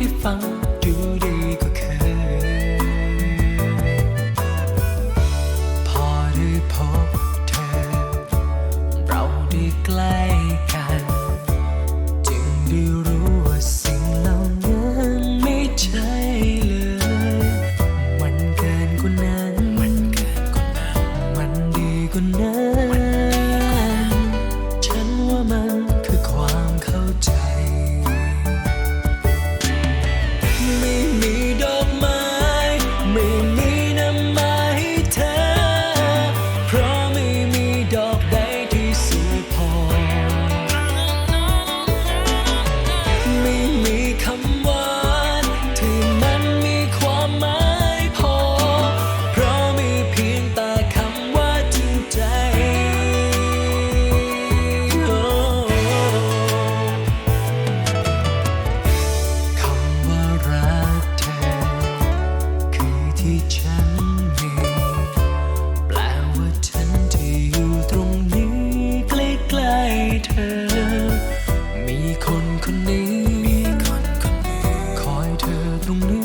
ให้ฟังจู 종류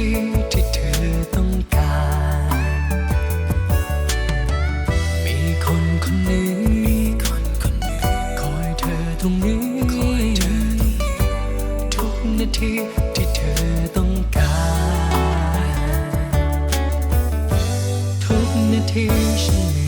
ที่ที่เธอต้องการ มีคนคนหนึ่งมีคนคนหนึ่งคอยเธอตรงนี้ ทุกนาทีที่เธอต้องการ ทุกนาทีฉัน